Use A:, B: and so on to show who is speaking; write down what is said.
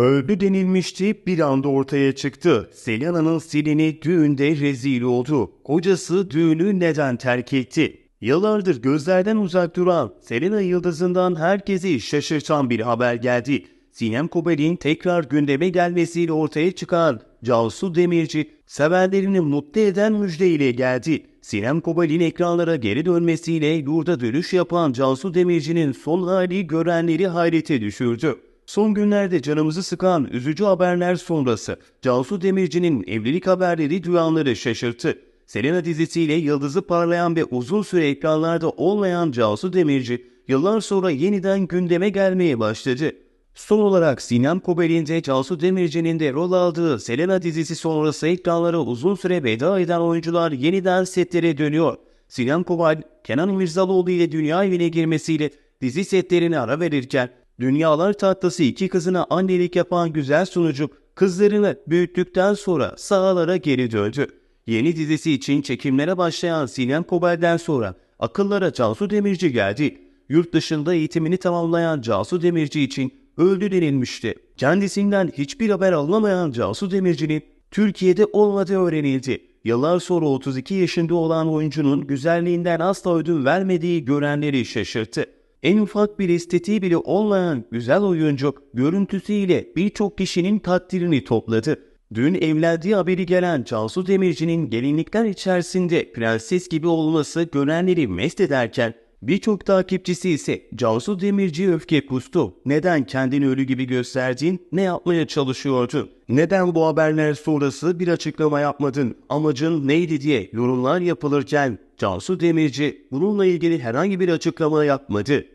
A: Öldü denilmişti bir anda ortaya çıktı. Selena'nın Selin'i düğünde rezil oldu. Kocası düğünü neden terk etti? Yıllardır gözlerden uzak duran Selena Yıldız'ından herkesi şaşırtan bir haber geldi. Sinem Kobel'in tekrar gündeme gelmesiyle ortaya çıkan Cansu Demirci, sevenlerini mutlu eden müjdeyle geldi. Sinem Kobel'in ekranlara geri dönmesiyle yurda dönüş yapan Cansu Demirci'nin son hali görenleri hayrete düşürdü. Son günlerde canımızı sıkan üzücü haberler sonrası Cansu Demirci'nin evlilik haberleri duyanları şaşırttı. Selena dizisiyle yıldızı parlayan ve uzun süre ekranlarda olmayan Cansu Demirci yıllar sonra yeniden gündeme gelmeye başladı. Son olarak Sinem Kobel'in de Cansu Demirci'nin de rol aldığı Selena dizisi sonrası ekranlara uzun süre veda eden oyuncular yeniden setlere dönüyor. Sinem Kobel, Kenan İmirzalıoğlu ile dünya evine girmesiyle dizi setlerine ara verirken Dünyalar Tatlısı iki kızına annelik yapan güzel sunucu kızlarını büyüttükten sonra sahalara geri döndü. Yeni dizisi için çekimlere başlayan Sinem Kobel'den sonra akıllara Cansu Demirci geldi. Yurt dışında eğitimini tamamlayan Cansu Demirci için öldü denilmişti. Kendisinden hiçbir haber alınamayan Cansu Demirci'nin Türkiye'de olmadığı öğrenildi. Yıllar sonra 32 yaşında olan oyuncunun güzelliğinden asla ödün vermediği görenleri şaşırttı. En ufak bir estetiği bile olmayan güzel oyuncu görüntüsüyle birçok kişinin takdirini topladı. Dün evlendiği haberi gelen Cansu Demirci'nin gelinlikler içerisinde prenses gibi olması görenleri mest ederken birçok takipçisi ise Cansu Demirci öfke kustu. Neden kendini ölü gibi gösterdin, ne yapmaya çalışıyordun? Neden bu haberler sonrası bir açıklama yapmadın? Amacın neydi diye yorumlar yapılırken Cansu Demirci bununla ilgili herhangi bir açıklama yapmadı.